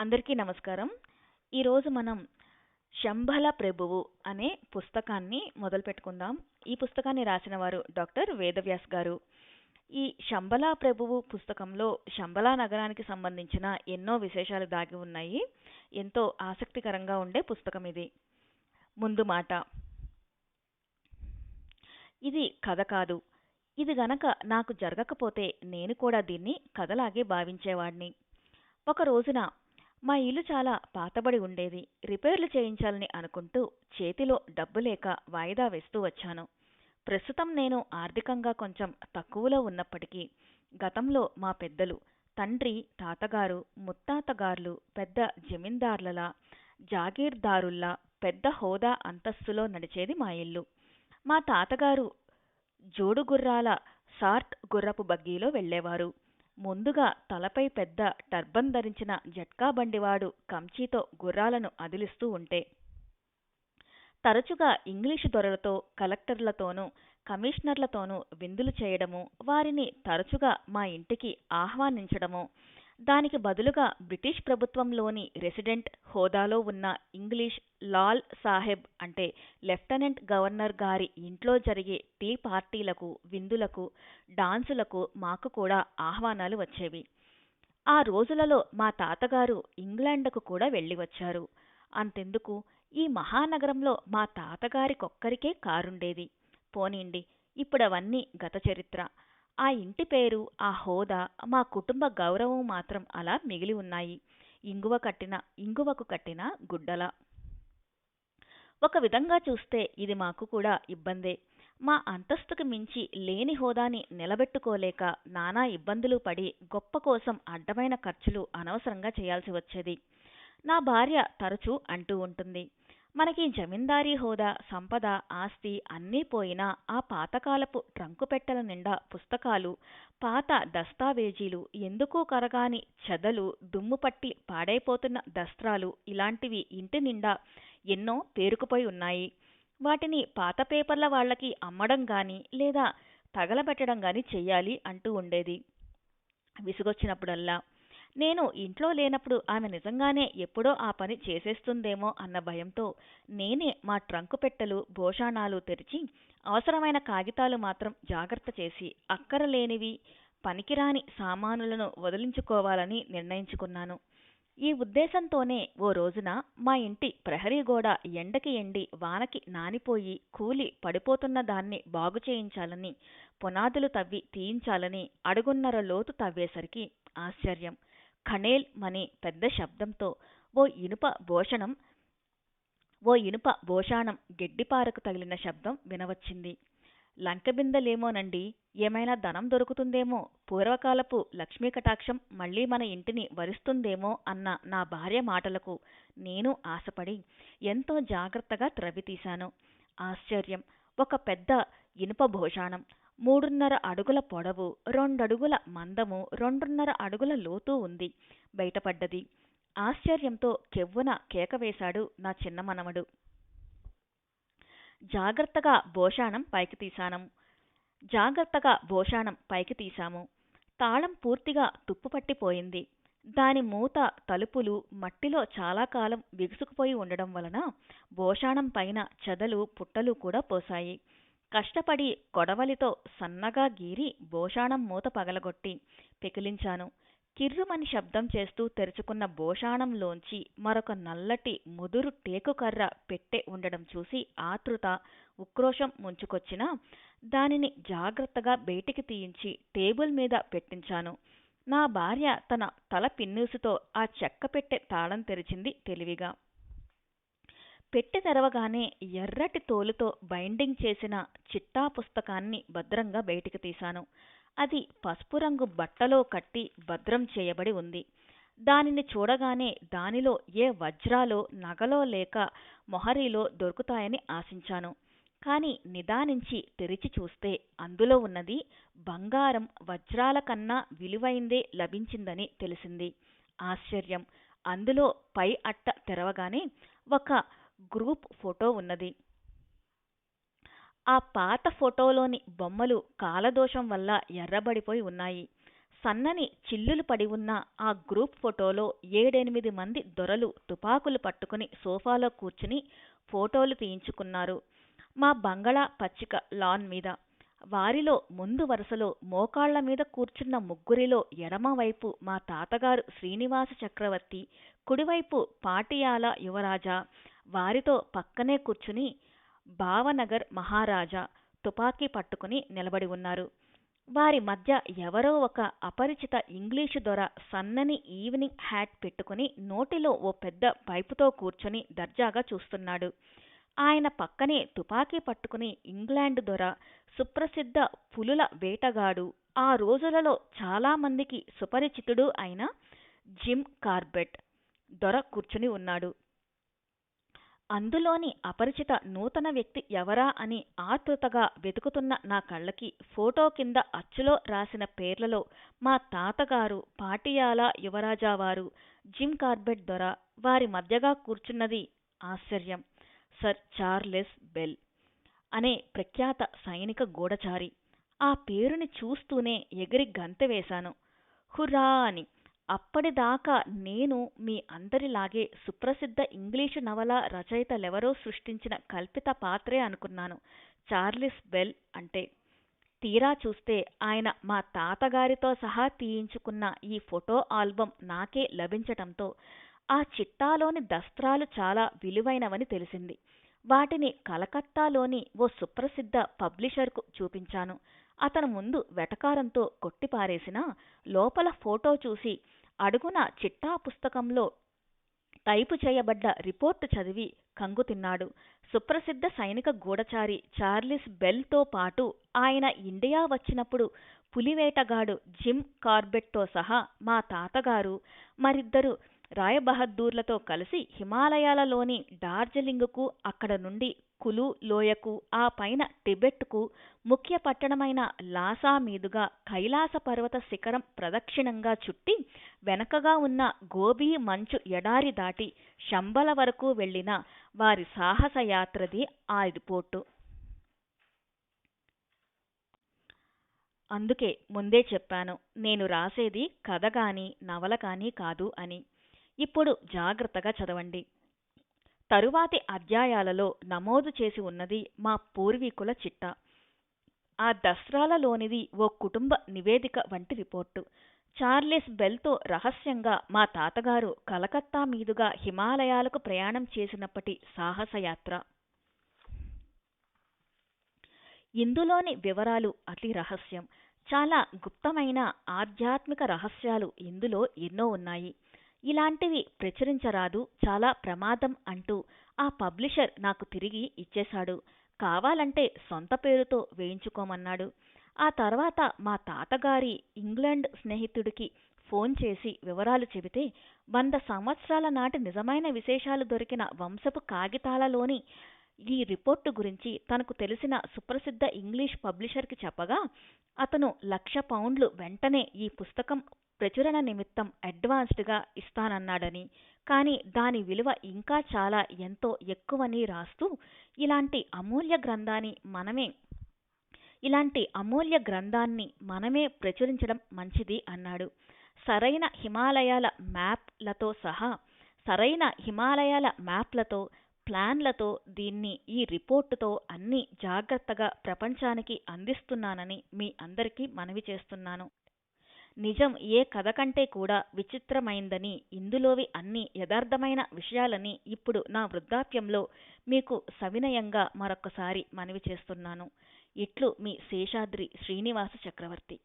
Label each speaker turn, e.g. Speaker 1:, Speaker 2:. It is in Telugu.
Speaker 1: అందరికీ నమస్కారం. ఈరోజు మనం శంభల ప్రభువు అనే పుస్తకాన్ని మొదలు పెట్టుకుందాం. ఈ పుస్తకాన్ని రాసిన వారు డాక్టర్ వేదవ్యాస్ గారు. ఈ శంబలా ప్రభువు పుస్తకంలో శంబలా నగరానికి సంబంధించిన ఎన్నో విశేషాలు దాగి ఉన్నాయి. ఎంతో ఆసక్తికరంగా ఉండే పుస్తకం ఇది. ముందు మాట. ఇది కథ కాదు. ఇది గనక నాకు జరగకపోతే నేను కూడా దీన్ని కథలాగే భావించేవాడిని. ఒక రోజున మా ఇల్లు చాలా పాతబడి ఉండేది. రిపేర్లు చేయించాలని అనుకుంటూ చేతిలో డబ్బు లేక వాయిదా వేస్తూ వచ్చాను. ప్రస్తుతం నేను ఆర్థికంగా కొంచెం తక్కువలో ఉన్నప్పటికీ గతంలో మా పెద్దలు తండ్రి తాతగారు ముత్తాతగార్లు పెద్ద జమీందార్లలా జాగీర్దారుల్లా పెద్ద హోదా అంతస్తులో నడిచేది మా ఇల్లు. మా తాతగారు జోడుగుర్రాల సార్ట్ గుర్రపు బగ్గీలో వెళ్ళేవారు. ముందుగా తలపై పెద్ద టర్బన్ ధరించిన జట్కా బండివాడు కంచీతో గుర్రాలను అదిలిస్తూ ఉంటే. తరచుగా ఇంగ్లీషు దొరలతో కలెక్టర్లతోనూ కమిషనర్లతోనూ విందులు చేయడము వారిని తరచుగా మా ఇంటికి ఆహ్వానించడము దానికి బదులుగా బ్రిటిష్ ప్రభుత్వంలోని రెసిడెంట్ హోదాలో ఉన్న ఇంగ్లీష్ లాల్ సాహెబ్ అంటే లెఫ్టినెంట్ గవర్నర్ గారి ఇంట్లో జరిగే టీ పార్టీలకు విందులకు డాన్సులకు మాకు కూడా ఆహ్వానాలు వచ్చేవి. ఆ రోజులలో మా తాతగారు ఇంగ్లాండ్కు కూడా వెళ్ళి వచ్చారు. అంతెందుకు? ఈ మహానగరంలో మా తాతగారికొక్కరికే కారుండేది. పోనీండి ఇప్పుడవన్నీ గత చరిత్ర. ఆ ఇంటి పేరు ఆ హోదా మా కుటుంబ గౌరవం మాత్రం అలా మిగిలి ఉన్నాయి. ఇంగువ కట్టిన ఇంగువకు కట్టిన గుడ్డల. ఒక విధంగా చూస్తే ఇది మాకు కూడా ఇబ్బందే. మా అంతస్తుకు మించి లేని హోదాని నిలబెట్టుకోలేక నానా ఇబ్బందులు పడి గొప్ప కోసం అడ్డమైన ఖర్చులు అనవసరంగా చేయాల్సి వచ్చేది. నా భార్య తరచూ అంటూ ఉంటుంది. మనకి జమీందారీ హోదా సంపద ఆస్తి అన్నీ పోయినా ఆ పాతకాలపు ట్రంకు పెట్టెల నిండా పుస్తకాలు పాత దస్తావేజీలు ఎందుకు కరగాని చెదలు దుమ్ము పట్టి పాడైపోతున్న దస్త్రాలు ఇలాంటివి ఇంటి నిండా ఎన్నో పేరుకుపోయి ఉన్నాయి. వాటిని పాత పేపర్ల వాళ్ళకి అమ్మడం గాని లేదా తగలబెట్టడం గాని చెయ్యాలి అంటూ ఉండేది. విసుగొచ్చినప్పుడల్లా నేను ఇంట్లో లేనప్పుడు ఆమె నిజంగానే ఎప్పుడో ఆ పని చేసేస్తుందేమో అన్న భయంతో నేనే మా ట్రంకు పెట్టెలు భోషాణాలు తెరిచి అవసరమైన కాగితాలు మాత్రం జాగ్రత్త చేసి అక్కరలేనివి పనికిరాని సామానులను వదిలించుకోవాలని నిర్ణయించుకున్నాను. ఈ ఉద్దేశంతోనే ఓ రోజున మా ఇంటి ప్రహరీ గోడ ఎండకి ఎండి వానకి నానిపోయి కూలి పడిపోతున్న దాన్ని బాగు చేయించాలని పునాదులు తవ్వి తీయించాలని అడుగున్నర లోతు తవ్వేసరికి ఆశ్చర్యం. ఖణేల్ మని పెద్ద శబ్దంతో ఓ ఇనుప భోషణం ఓ ఇనుప భోషాణం గెడ్డిపారకు తగిలిన శబ్దం వినవచ్చింది. లంకబిందలేమోనండి ఏమైనా ధనం దొరుకుతుందేమో పూర్వకాలపు లక్ష్మీ కటాక్షం మళ్ళీ మన ఇంటిని వరిస్తుందేమో అన్న నా భార్య మాటలకు నేను ఆశపడి ఎంతో జాగ్రత్తగా త్రవ్వితీశాను ఆశ్చర్యం ఒక పెద్ద ఇనుప భోషాణం మూడున్నర అడుగుల పొడవు రెండడుగుల మందము రెండున్నర అడుగుల లోతు ఉంది. బయటపడ్డది. ఆశ్చర్యంతో కెవ్వున కేక వేశాడు నా చిన్న మనవడు. జాగ్రత్తగా భోషాణం పైకి తీశాను. జాగ్రత్తగా భోషాణం పైకి తీశాము. తాళం పూర్తిగా తుప్పుపట్టిపోయింది దాని మూత తలుపులు మట్టిలో చాలా కాలం బిగుసుకుపోయి ఉండడం వలన భోషాణం పైన చెదలు పుట్టలు కూడా పోసాయి కష్టపడి కొడవలితో సన్నగా గీరి భోషాణం మూత పగలగొట్టి పెకిలించాను. కిర్రుమని శబ్దం చేస్తూ తెరుచుకున్న భోషాణంలోంచి మరొక నల్లటి ముదురు టేకుకర్ర పెట్టె ఉండడం చూసి ఆతృత ఉక్రోషం ముంచుకొచ్చినా దానిని జాగ్రత్తగా బయటికి తీయించి టేబుల్ మీద పెట్టించాను. నా భార్య తన తల పిన్నూసుతో ఆ చెక్క పెట్టె తాళం తెరిచింది తెలివిగా. పెట్టి తెరవగానే ఎర్రటి తోలుతో బైండింగ్ చేసిన చిట్టా పుస్తకాన్ని భద్రంగా బయటికి తీశాను. అది పసుపు రంగు బట్టలో కట్టి భద్రం చేయబడి ఉంది. దానిని చూడగానే దానిలో ఏ వజ్రాలో నగలో లేక మొహరీలో దొరుకుతాయని ఆశించాను. కాని నిదానించి తెరిచి చూస్తే అందులో ఉన్నది బంగారం వజ్రాల కన్నా విలువైందే లభించిందని తెలిసింది. ఆశ్చర్యం! అందులో పై అట్ట తెరవగానే ఒక గ్రూప్ ఫోటో ఉన్నది. ఆ పాత ఫోటోలోని బొమ్మలు కాలదోషం వల్ల ఎర్రబడిపోయి ఉన్నాయి. సన్నని చిల్లులు పడి ఉన్న ఆ గ్రూప్ ఫోటోలో ఏడెనిమిది మంది దొరలు తుపాకులు పట్టుకుని సోఫాలో కూర్చుని ఫోటోలు తీయించుకున్నారు. మా బంగళా పచ్చిక లాన్ మీద. వారిలో ముందు వరుసలో మోకాళ్ళ మీద కూర్చున్న ముగ్గురిలో ఎడమవైపు మా తాతగారు శ్రీనివాస చక్రవర్తి కుడివైపు పాటియాల యువరాజా వారితో పక్కనే కూర్చుని భావనగర్ మహారాజా తుపాకీ పట్టుకుని నిలబడి ఉన్నారు. వారి మధ్య ఎవరో ఒక అపరిచిత ఇంగ్లీషు దొర సన్నని ఈవినింగ్ హ్యాట్ పెట్టుకుని నోటిలో ఓ పెద్ద పైపుతో కూర్చొని దర్జాగా చూస్తున్నాడు. ఆయన పక్కనే తుపాకీ పట్టుకుని ఇంగ్లాండ్ దొర సుప్రసిద్ధ పులుల వేటగాడు ఆ రోజులలో చాలామందికి సుపరిచితుడు అయిన జిమ్ కార్బెట్ దొర కూర్చుని ఉన్నాడు. అందులోని అపరిచిత నూతన వ్యక్తి ఎవరా అని ఆతృతగా వెతుకుతున్న నా కళ్ళకి ఫోటో కింద అచ్చులో రాసిన పేర్లలో మా తాతగారు పాటియాల యువరాజావారు జిమ్ కార్బెట్ దొర వారి మధ్యగా కూర్చున్నది ఆశ్చర్యం. సర్ చార్లెస్ బెల్ అనే ప్రఖ్యాత సైనిక గూఢచారి. ఆ పేరుని చూస్తూనే ఎగిరి గంతె వేశాను. హుర్రా అని అప్పటిదాకా నేను మీ అందరిలాగే సుప్రసిద్ధ ఇంగ్లీషు నవల రచయితలెవరో సృష్టించిన కల్పిత పాత్రే అనుకున్నాను. చార్లిస్ బెల్ అంటే తీరా చూస్తే ఆయన మా తాతగారితో సహా తీయించుకున్న ఈ ఫోటో ఆల్బం నాకే లభించటంతో ఆ చిట్టాలోని దస్త్రాలు చాలా విలువైనవని తెలిసింది. వాటిని కలకత్తాలోని ఓ సుప్రసిద్ధ పబ్లిషర్కు చూపించాను. అతను ముందు వెటకారంతో కొట్టిపారేసినా లోపల ఫోటో చూసి అడుగున చిట్టా పుస్తకంలో టైపు చేయబడ్డ రిపోర్టు చదివి కంగుతిన్నాడు సుప్రసిద్ధ సైనిక గూఢచారి చార్లిస్ బెల్తో పాటు ఆయన ఇండియా వచ్చినప్పుడు పులివేటగాడు జిమ్ కార్బెట్తో సహా మా తాతగారు మరిద్దరు రాయబహద్దూర్లతో కలిసి హిమాలయాలలోని డార్జిలింగ్కు అక్కడ నుండి కులు లోయకు ఆ పైన టిబెట్కు ముఖ్య పట్టణమైన లాసా మీదుగా కైలాస పర్వత శిఖరం ప్రదక్షిణంగా చుట్టి వెనకగా ఉన్న గోబీ మంచు ఎడారి దాటి శంబల వరకు వెళ్ళిన వారి సాహస యాత్రది ఆ రిపోర్టు అందుకే ముందే చెప్పాను నేను రాసేది కథ కానీ నవల కానీ కాదు అని. ఇప్పుడు జాగ్రత్తగా చదవండి. తరువాతి అధ్యాయాలలో నమోదు చేసి ఉన్నది మా పూర్వీకుల చిట్టా. ఆ దసరాలలోనిది ఓ కుటుంబ నివేదిక వంటి రిపోర్టు. చార్లెస్ బెల్తో రహస్యంగా మా తాతగారు కలకత్తా మీదుగా హిమాలయాలకు ప్రయాణం చేసినప్పటి సాహసయాత్ర. ఇందులోని వివరాలు అతి రహస్యం. చాలా గుప్తమైన ఆధ్యాత్మిక రహస్యాలు ఇందులో ఎన్నో ఉన్నాయి. ఇలాంటివి ప్రచురించరాదు చాలా ప్రమాదం అంటూ ఆ పబ్లిషర్ నాకు తిరిగి ఇచ్చేశాడు. కావాలంటే సొంత పేరుతో వేయించుకోమన్నాడు. ఆ తర్వాత మా తాతగారి ఇంగ్లాండ్ స్నేహితుడికి ఫోన్ చేసి వివరాలు చెబితే వంద సంవత్సరాల నాటి నిజమైన విశేషాలు దొరికిన వంశపు కాగితాలలోని ఈ రిపోర్టు గురించి తనకు తెలిసిన సుప్రసిద్ధ ఇంగ్లీష్ పబ్లిషర్కి చెప్పగా అతను లక్ష పౌండ్లు వెంటనే ఈ పుస్తకం ప్రచురణ నిమిత్తం అడ్వాన్స్డ్గా ఇస్తానన్నాడని కానీ దాని విలువ ఇంకా చాలా ఎంతో ఎక్కువని రాస్తూ ఇలాంటి అమూల్య గ్రంథాన్ని మనమే ఇలాంటి అమూల్య గ్రంథాన్ని మనమే ప్రచురించడం మంచిది అన్నాడు. సరైన హిమాలయాల మ్యాప్లతో సహా సరైన హిమాలయాల మ్యాప్లతో ప్లాన్లతో దీన్ని ఈ రిపోర్టుతో అన్ని జాగ్రత్తగా ప్రపంచానికి అందిస్తున్నానని మీ అందరికీ మనవి చేస్తున్నాను. నిజం ఏ కథ కంటే కూడా విచిత్రమైందని ఇందులోవి అన్ని యథార్థమైన విషయాలని ఇప్పుడు నా వృద్ధాప్యంలో మీకు సవినయంగా మరొకసారి మనవి చేస్తున్నాను. ఇట్లు మీ శేషాద్రి శ్రీనివాస చక్రవర్తి.